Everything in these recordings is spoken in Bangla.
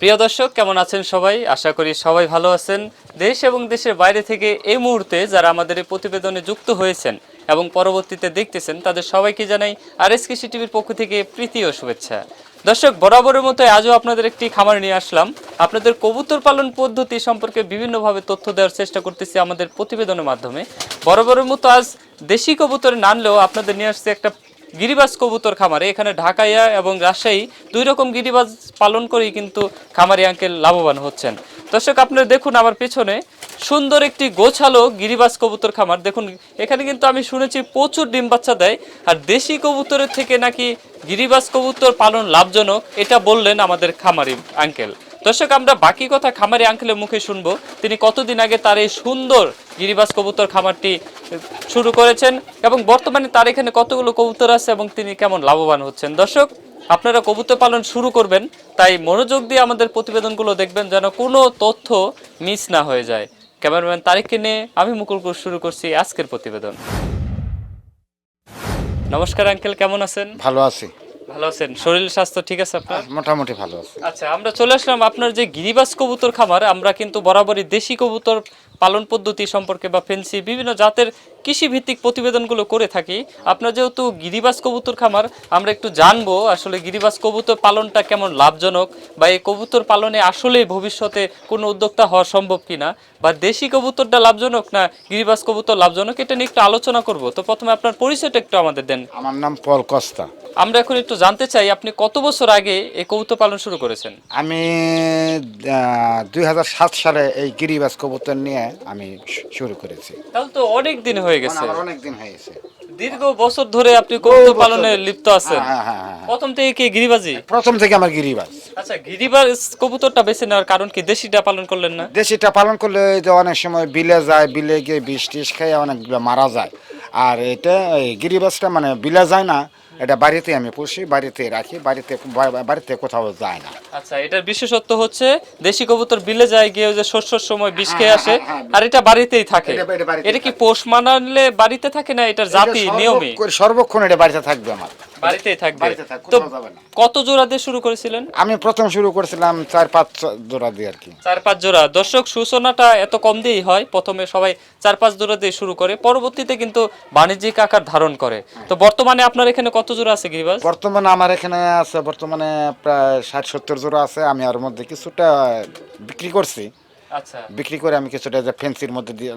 প্রিয় দর্শক, কেমন আছেন সবাই? আশা করি সবাই ভালো আছেন। দেশ এবং দেশের বাইরে থেকে এই মুহূর্তে যারা আমাদের প্রতিবেদনে যুক্ত হয়েছেন এবং পরবর্তীতে দেখতেছেন, তাদের সবাইকে জানাই আর এস কৃষি টিভির পক্ষ থেকে প্রীতি ও শুভেচ্ছা। দর্শক, বরাবরের মতো আজও আপনাদের একটি খামার নিয়ে আসলাম। আপনাদের কবুতর পালন পদ্ধতি সম্পর্কে বিভিন্নভাবে তথ্য দেওয়ার চেষ্টা করতেছি আমাদের প্রতিবেদনের মাধ্যমে। বরাবরের মতো আজ দেশি কবুতর না আনলেও আপনাদের নিয়ে আসছে একটা গিরিবাজ কবুতর খামারে। এখানে ঢাকাইয়া এবং রাজশাহী দুই রকম গিরিবাজ পালন করেই কিন্তু খামারি আঙ্কেল লাভবান হচ্ছেন। দর্শক, আপনারা দেখুন আমার পেছনে সুন্দর একটি গোছালো গিরিবাজ কবুতর খামার। দেখুন, এখানে কিন্তু আমি শুনেছি প্রচুর ডিম বাচ্চা দেয়। আর দেশি কবুতরের থেকে নাকি গিরিবাজ কবুতর পালন লাভজনক, এটা বললেন আমাদের খামারি আঙ্কেল। দর্শক, আমরা বাকি কথা খামারি আঙ্কেলের মুখে শুনব। তিনি কতদিন আগে তার এই সুন্দর গিরিবাজ কবুতর খামারটি শুরু করেছেন এবং বর্তমানে তার এখানে কতগুলো কবুতর আছে এবং তিনি কেমন লাভবান হচ্ছেন? দর্শক আপনারা কবুতর পালন শুরু করবেন তাই মনোযোগ দিয়ে আমাদের প্রতিবেদনগুলো দেখবেন যেন কোনো তথ্য মিস না হয়ে যায়। ক্যামেরাম্যান তারিখকে নিয়ে আমি মুকুল ঘোষ শুরু করছি আজকের প্রতিবেদন। নমস্কার আঙ্কেল কেমন আছেন? ভালো আছি। ভালো আছেন? শরীর স্বাস্থ্য ঠিক আছে আপনার? মোটামুটি ভালো আছি। আচ্ছা আমরা চলে আসলাম আপনার যে গিরিবাস কবুতর খামার আমরা কিন্তু বরাবরই দেশি কবুতর পালন পদ্ধতি সম্পর্কে বা ফেন্সি বিভিন্ন জাতের কৃষি ভিত্তিক প্রতিবেদনগুলো করে থাকি। আপনার যেহেতু গিরিবাজ কবুতর খামার আমরা একটু জানব আসলে গিরিবাজ কবুতর পালনটা কেমন লাভজনক বা এই কবুতর পালনে আসলে ভবিষ্যতে কোনো উদ্যোক্তা হওয়া সম্ভব কিনা? বা দেশি কবুতরটা লাভজনক না গিরিবাজ কবুতর লাভজনক? এটা নিয়ে একটু আলোচনা করব। তো প্রথমে আপনার পরিচয়টা একটু আমাদের দেন। আমার নাম পল কস্তা। আমরা এখন একটু জানতে চাই আপনি কত বছর আগে এই কবুতর পালন শুরু করেছেন? আমি দুই হাজার সাত সালে এই গিরিবাস কবুতর নিয়ে আমি শুরু করেছি। তাহলে তো অনেক দিন হয়ে গেছে। আমার অনেক দিন হয়েছে দীর্ঘ বছর ধরে আপনি কবুতর পালনে লিপ্ত আছেন। হ্যাঁ হ্যাঁ হ্যাঁ। হ্যাঁ। প্রথম থেকে কি গিরিবাজি? প্রথম থেকে আমার গিরিবাস আচ্ছা গিরিবাজ কবুতরটা বেছে নেওয়ার কারণ কি? দেশিটা পালন করলেন না? দেশিটা পালন করলে যে অনেক সময় বিলে যায় বিলে গিয়ে বিষ টিস খেয়ে অনেকগুলো মারা যায়। আর এটা এই গিরিবাসটা মানে বিলে যায় না এটা বাড়িতে আমি পুষি বাড়িতে রাখি বাড়িতে বাড়িতে কোথাও যায় না। আচ্ছা এটার বিশেষত্ব হচ্ছে দেশি কবুতর বিলে যায় গিয়ে যে শস্যর সময় বিষ খেয়ে আসে হ্যাঁ, হ্যাঁ, আর এটা বাড়িতেই থাকে। এটা- কি পোষ মানালে বাড়িতে থাকে না এটার জাতি নিয়মে? সর্বক্ষণ- এটা বাড়িতে থাকবে আমার। বাড়িতেই থাকবে। তো। কত জোড়া দিয়ে শুরু করেছিলেন? আমি প্রথম শুরু করেছিলাম চার পাঁচ জোড়া দিয়ে আর কি। চার পাঁচ জোড়া। দর্শক সূচনাটা এত কম দিয়েই হয়। প্রথমে সবাই চার পাঁচ জোড়া দিয়ে শুরু করে পরবর্তীতে কিন্তু বাণিজ্যিক আকার ধারণ করে। তো বর্তমানে আপনার এখানে কত জোড়া আছে গিরিবাজ? বর্তমানে আমার এখানে আছে বর্তমানে প্রায় ষাট সত্তর জোড়া আছে। আমি আর মধ্যে কিছুটা বিক্রি করছি। আচ্ছা। বিক্রি করে আমি কিছুটা যে ফেন্সির মধ্যে দিয়ে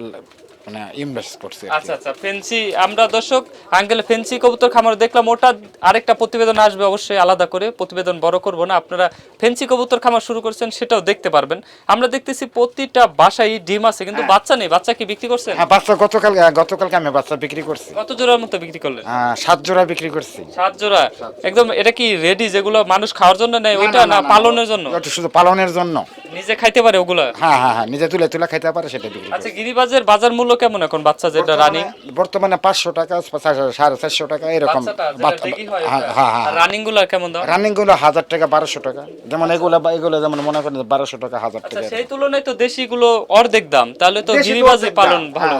মানে ইনভেস্ট করছি আচ্ছা আচ্ছা ফেন্সি আমরা দর্শক আঙ্কেল ফেন্সি কবুতর খামার দেখলাম ওটা আরেকটা প্রতিবেদন আসবে অবশ্যই আলাদা করে প্রতিবেদন বড় করব না আপনারা ফেন্সি কবুতর খামার শুরু করছেন সেটাও দেখতে পারবেন। আমরা দেখতেছি প্রতিটা বাসায় ডিম আছে কিন্তু বাচ্চা নেই বাচ্চা কি বিক্রি করছেন? হ্যাঁ বাচ্চা গতকাল গতকালকে আমি বাচ্চা বিক্রি করছি। কত জোড়ার মতো বিক্রি করলেন? সাত জোড়া বিক্রি করছি। সাত জোড়া? একদম এটা কি রেডি যেগুলো মানুষ খাওয়ার জন্য নেয় ওইটা না পালনের জন্য? শুধু পালনের জন্য। নিজে খাইতে পারে ওগুলা? হ্যাঁ হ্যাঁ হ্যাঁ নিজে তুলে তুলে খাইতে পারে সেটা বিক্রি আচ্ছা গিরিবাজের বাজার মূল্য কেমন এখন বাচ্চা যেটা রানিং বর্তমানে- পাঁচশো টাকা সাড়ে চারশো টাকা এরকম হয় হ্যাঁ। হ্যাঁ রানিংগুলা কেমন দাম? রানিংগুলো হাজার টাকা বারোশো টাকা। যেমন এগুলো এগুলো যেমন মনে করেন বারোশো টাকা হাজার আচ্ছা টাকা সেই তুলনায় তো দেশি গুলো অর্ধেক দাম। তাহলে তো গিরিবাজি পালন ভালো।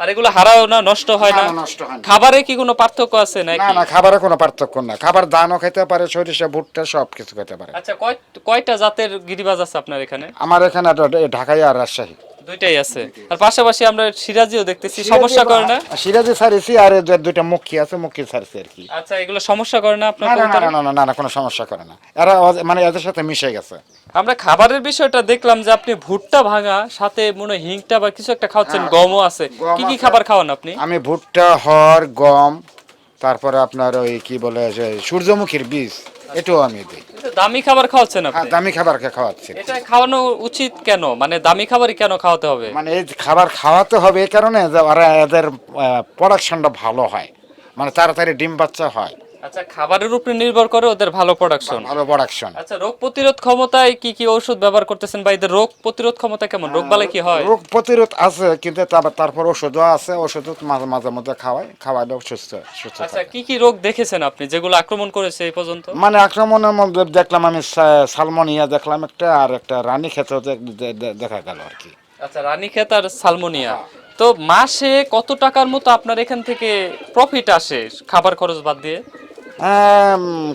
আর এগুলো হারাও না নষ্ট হয় না? হয় খাবারে কি কোনো পার্থক্য আছে না না খাবারে কোনো পার্থক্য না। খাবার ধানও খেতে পারে সরিষা ভুট্টা সব কিছু খেতে পারে। আচ্ছা কয় কয়টা জাতের গিরিবাজ আছে আপনার এখানে? আমার এখানে ঢাকাই আর রাজশাহী। দুইটাই আছে। আর পাশাপাশি আমরা সিরাজিও দেখতেছি সমস্যা করে না? সিরাজি সারিছি আর দুইটা মুখী আছে মুখী সারিছি আর কি। আচ্ছা এগুলো সমস্যা করে না আপনার না না, না না কোনো সমস্যা করে না। এরা মানে এদের সাথে মিশে গেছে। আমরা খাবারের বিষয়টা দেখলাম যে আপনি ভুট্টা ভাঙা সাথে মনে হয় হিংটা বা কিছু একটা খাওয়াচ্ছেন গমও আছে। কি কি খাবার খাওয়ান আপনি? আমি ভুট্টা হর গম তারপরে আপনার ওই কি বলে সূর্যমুখীর বীজ। এটাও আমি দিই। দামি খাবার খাওয়াচ্ছেন হ্যাঁ আপনি? দামি খাবার খাওয়াচ্ছি। এটা খাওয়ানো উচিত কেন? মানে দামি খাবারই কেন খাওয়াতে হবে? মানে এই খাবার খাওয়াতে হবে এই কারণে যে ওরা এদের প্রোডাকশনটা ভালো হয়। মানে তাড়াতাড়ি ডিম বাচ্চা হয়। আচ্ছা খাবারের উপরে নির্ভর করে ওদের ভালো প্রোডাকশন ভালো প্রোডাকশন আচ্ছা রোগ প্রতিরোধ ক্ষমতায় কি কি ঔষধ ব্যবহার করতেছেন বা এদের রোগ প্রতিরোধ ক্ষমতা কেমন? রোগ বালাই কি হয়? রোগ প্রতিরোধ আছে কিন্তু তারপর ওষুধও আছে মাঝে মাঝে মধ্যে খাওয়াই খাওয়াইলেও সুস্থ সুস্থ আচ্ছা কি কি রোগ দেখেছেন আপনি যেগুলো আক্রমণ করেছে এই পর্যন্ত? মানে আক্রমণের মধ্যে দেখলাম আমি সালমোনিয়া দেখলাম একটা আর একটা রানী ক্ষেত্র দেখা গেল আর কি। আচ্ছা রানীক্ষেত আর সালমোনিয়া। তো মাসে কত টাকার মতো আপনার এখান থেকে প্রফিট আসে খাবার খরচ বাদ দিয়ে?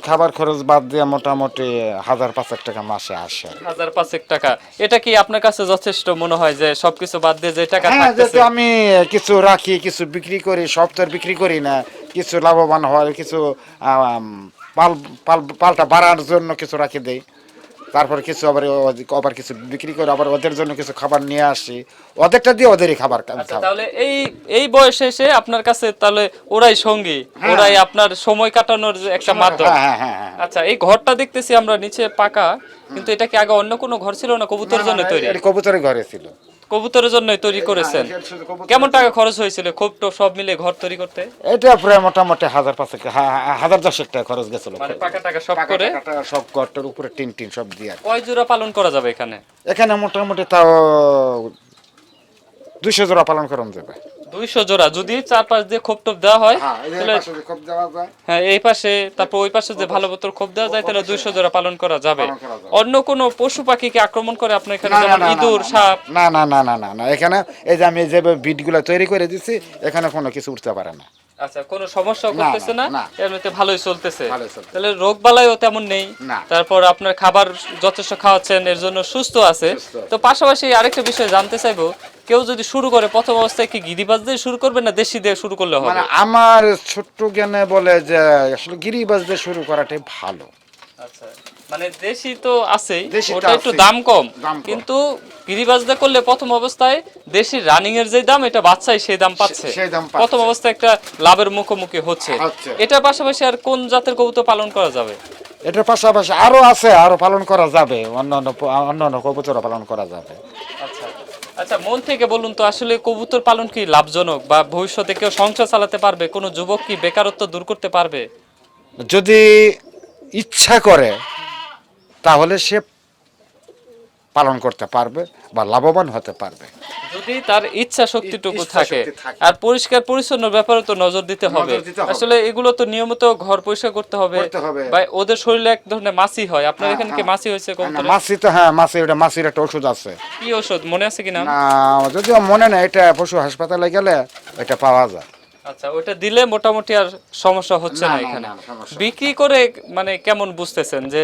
খাবার খরচ বাদ দিয়ে মোটামুটি হাজার পাঁচেক টাকা মাসে আসে। হাজার পাঁচেক টাকা। এটা কি আপনার কাছে যথেষ্ট মনে হয় যে সবকিছু বাদ দিয়ে যে টাকা হ্যাঁ থাকতেছে? যেহেতু আমি কিছু রাখি কিছু বিক্রি করি সব তো বিক্রি করি না। কিছু লাভবান হয় কিছু পাল পাল পালটা বাড়ার জন্য কিছু রাখি দেই। তারপর কিছু আবার আবার কিছু বিক্রি করে আবার ওদের জন্য কিছু খাবার নিয়ে আসি। ওদেরটা দিয়ে ওদেরই খাবার আচ্ছা। তাহলে এই এই বয়সে এসে আপনার কাছে তাহলে ওরাই সঙ্গী? ওরাই আপনার সময় কাটানোর একটা মাধ্যম? হ্যাঁ হ্যাঁ হ্যাঁ। হ্যাঁ আচ্ছা এই ঘরটা দেখতেছি আমরা নিচে পাকা কিন্তু এটা কি আগে অন্য কোনো ঘর ছিল না কবুতরের জন্য তৈরি? কবুতরের ঘরে ছিল। কবুতরের জন্য তৈরি করেছেন। কেমন টাকা খরচ হয়েছিল? খুব তো সব মিলে ঘর তৈরি করতে? এটা প্রায় মোটামুটি হাজার পাঁচেক হা- হা- হাজার দশেক টাকা খরচ গেছিল। মানে পাকা টাকা সব করে? সব ঘরটার উপরে টিন টিন সব দিয়ে কয় জোড়া পালন করা যাবে এখানে? এখানে মোটামুটি তাও দুশো জোড়া পালন করানো যাবে। দুইশো জোড়া। যদি চার পাশ দিয়ে খোপ টোপ দেওয়া হয় হ্যাঁ এই পাশে যে হ্যাঁ এই পাশে তারপর ওই পাশে যে ভালো মতো খোপ দেওয়া যায় তাহলে দুইশো জোড়া পালন করা যাবে। অন্য কোনো পশু পাখিকে আক্রমণ করে আপনার এখানে যেমন ইঁদুর সাপ? না না না না না না। এখানে এই যে আমি যেভাবে বিটগুলো তৈরি করে দিচ্ছি এখানে কোনো কিছু উঠতে পারে না। আচ্ছা কোনো সমস্যা করতেছে না। এমনিতে ভালোই চলতেছে। তাহলে রোগ বালাইও তেমন নেই। তারপর আপনার খাবার যথেষ্ট খাওয়াচ্ছেন এর জন্য সুস্থ আছে। তো পাশাপাশি আরেকটা বিষয় জানতে চাইব কেউ যদি শুরু করে প্রথম অবস্থায় কি গিরিবাজ দিয়ে শুরু করবে না দেশি দিয়ে শুরু করলে হবে? মানে আমার ছোট্ট জ্ঞানে বলে যে আসলে গিরিবাজ দিয়ে শুরু করাটাই ভালো। মানে দেশি তো আছেই ওটা একটু দাম কম। কিন্তু গিরিবাজদা করলে প্রথম অবস্থায় দেশি রানিং এর যে দাম এটা বাচ্চাই সেই দাম পাচ্ছে। প্রথম অবস্থায় একটা লাভের মুখোমুখি হচ্ছে। এটার পাশাপাশি আর কোন জাতের কবুতর পালন করা যাবে? এটার পাশাপাশি আরও আছে আরও পালন করা যাবে। অন্য অন্য প- অন্য অন্য কবুতরও পালন করা যাবে। আচ্ছা। আচ্ছা মন থেকে বলুন তো আসলে কবুতর পালন কি লাভজনক বা ভবিষ্যতে কেউ সংসার চালাতে পারবে? কোনো যুবক কি বেকারত্ব দূর করতে পারবে? যদি ইচ্ছা করে তাহলে সে পালন করতে পারবে বা লাভবান হতে পারবে। যদি তার ইচ্ছা শক্তিটুকু থাকে আর পরিষ্কার পরিচ্ছন্ন ব্যাপারে তো নজর দিতে হবে। আসলে এগুলো তো নিয়মিত ঘর পরিষ্কার করতে হবে। বা ওদের শরীরে এক ধরনের মাছি হয়। আপনার হ্যাঁ, এখানে কি হ্যাঁ। মাছি হয়েছে না, মাছি তো হ্যাঁ মাছি ওটা মাছির একটা ওষুধ আছে। কি ওষুধ? মনে আছে কিনা? না যদিও মনে নেই এটা পশু হাসপাতালে গেলে এটা পাওয়া যায়। আচ্ছা ওটা দিলে মোটামুটি আর সমস্যা হচ্ছে না, এখানে। বিক্রি করে মানে কেমন বুঝতেছেন যে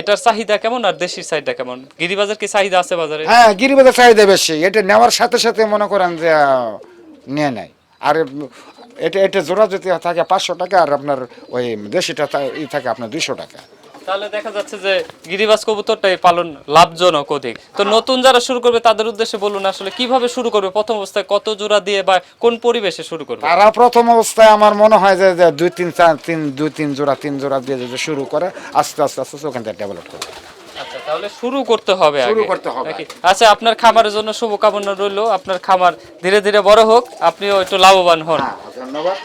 এটার চাহিদা কেমন আর দেশির চাহিদা কেমন? গিরিবাজার কি চাহিদা আছে বাজারে? হ্যাঁ গিরিবাজার চাহিদা বেশি। এটা নেওয়ার সাথে সাথে মনে করেন যে নিয়ে নেয়। আর এটা এটা জোড়া যদি থাকে পাঁচশো টাকা আর আপনার ওই দেশিটা থাকে আপনার দুইশো টাকা। তাহলে দেখা যাচ্ছে যে গিরিবাজ কবুতরটাই পালন লাভজনক অধিক। তো নতুন যারা শুরু করবে তাদের উদ্দেশ্যে বলুন আসলে কীভাবে শুরু করবে? প্রথম অবস্থায় কত জোড়া দিয়ে বা কোন পরিবেশে শুরু করবে? তারা প্রথম অবস্থায় আমার মনে হয় যে দুই তিন চার তিন দুই তিন জোড়া তিন জোড়া দিয়ে যদি শুরু করে আস্তে আস্তে আস্তে ওখান থেকে ডেভেলপ করে আচ্ছা তাহলে শুরু করতে হবে শুরু করতে হবে। আচ্ছা আপনার খামারের জন্য শুভকামনা রইল। আপনার খামার ধীরে ধীরে বড় হোক আপনিও একটু লাভবান হন। হ্যাঁ ধন্যবাদ।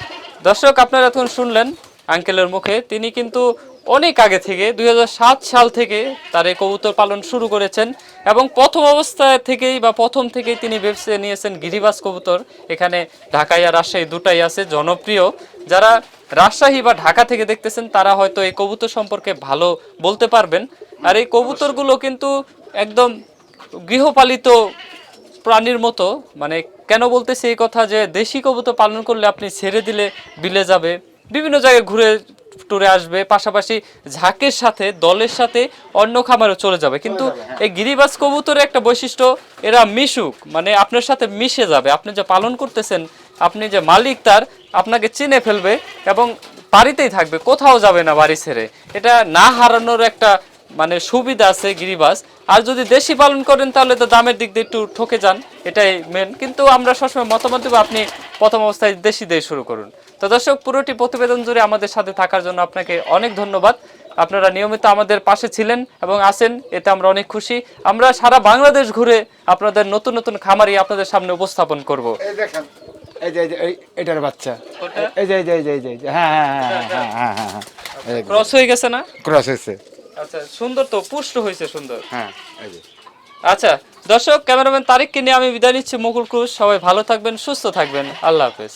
দর্শক আপনারা এখন শুনলেন আঙ্কেলের মুখে। তিনি কিন্তু অনেক আগে থেকে দু হাজার সাত সাল থেকে তার এই কবুতর পালন শুরু করেছেন এবং প্রথম অবস্থা থেকেই বা প্রথম থেকেই তিনি বেছে নিয়েছেন গিরিবাস কবুতর। এখানে ঢাকায় আর রাজশাহী দুটাই আছে, জনপ্রিয়। যারা রাজশাহী বা ঢাকা থেকে দেখতেছেন, তারা হয়তো এই কবুতর সম্পর্কে ভালো বলতে পারবেন। আর এই কবুতরগুলো কিন্তু একদম গৃহপালিত প্রাণীর মতো। মানে কেন বলতেছি এই কথা যে, দেশি কবুতর পালন করলে আপনি ছেড়ে দিলে বিলে যাবে। বিভিন্ন জায়গায় ঘুরে টুরে আসবে পাশাপাশি ঝাঁকের সাথে দলের সাথে অন্য খামারে চলে যাবে। কিন্তু এই গিরিবাস কবুতরের একটা বৈশিষ্ট্য এরা মিশুক মানে আপনার সাথে মিশে যাবে। আপনি যে পালন করতেছেন আপনি যে মালিক তার আপনাকে চিনে ফেলবে এবং বাড়িতেই থাকবে কোথাও যাবে না বাড়ি ছেড়ে। এটা না হারানোর একটা মানে সুবিধা আছে গিরিবাস। আর যদি দেশি পালন করেন তাহলে তো দামের দিক দিয়ে একটু ঠকে যান। এটাই মেন কিন্তু আমরা সবসময় মতামত দেবো আপনি প্রথম অবস্থায় দেশি দিয়ে শুরু করুন। তো দর্শক পুরোটি প্রতিবেদন জুড়ে আমাদের সাথে থাকার জন্য আপনাকে অনেক ধন্যবাদ। আপনারা নিয়মিত আমাদের পাশে ছিলেন এবং আছেন এতে আমরা অনেক খুশি। আমরা সারা বাংলাদেশ ঘুরে আপনাদের নতুন নতুন খামারি আপনাদের সামনে উপস্থাপন করব। এই দেখেন এই যে এটার বাচ্চা। এই যে এই যে এই যে এই যে এই যে হ্যাঁ হ্যাঁ হ্যাঁ হ্যাঁ হ্যাঁ হ্যাঁ হ্যাঁ ক্রস হয়ে গেছে না? ক্রস হয়েছে। আচ্ছা সুন্দর তো পুষ্ট হয়েছে সুন্দর। হ্যাঁ আচ্ছা দর্শক ক্যামেরাম্যান তারিখকে নিয়ে আমি বিদায় নিচ্ছি। মুকুল ক্রুশ সবাই ভালো থাকবেন সুস্থ থাকবেন। আল্লাহ হাফেজ।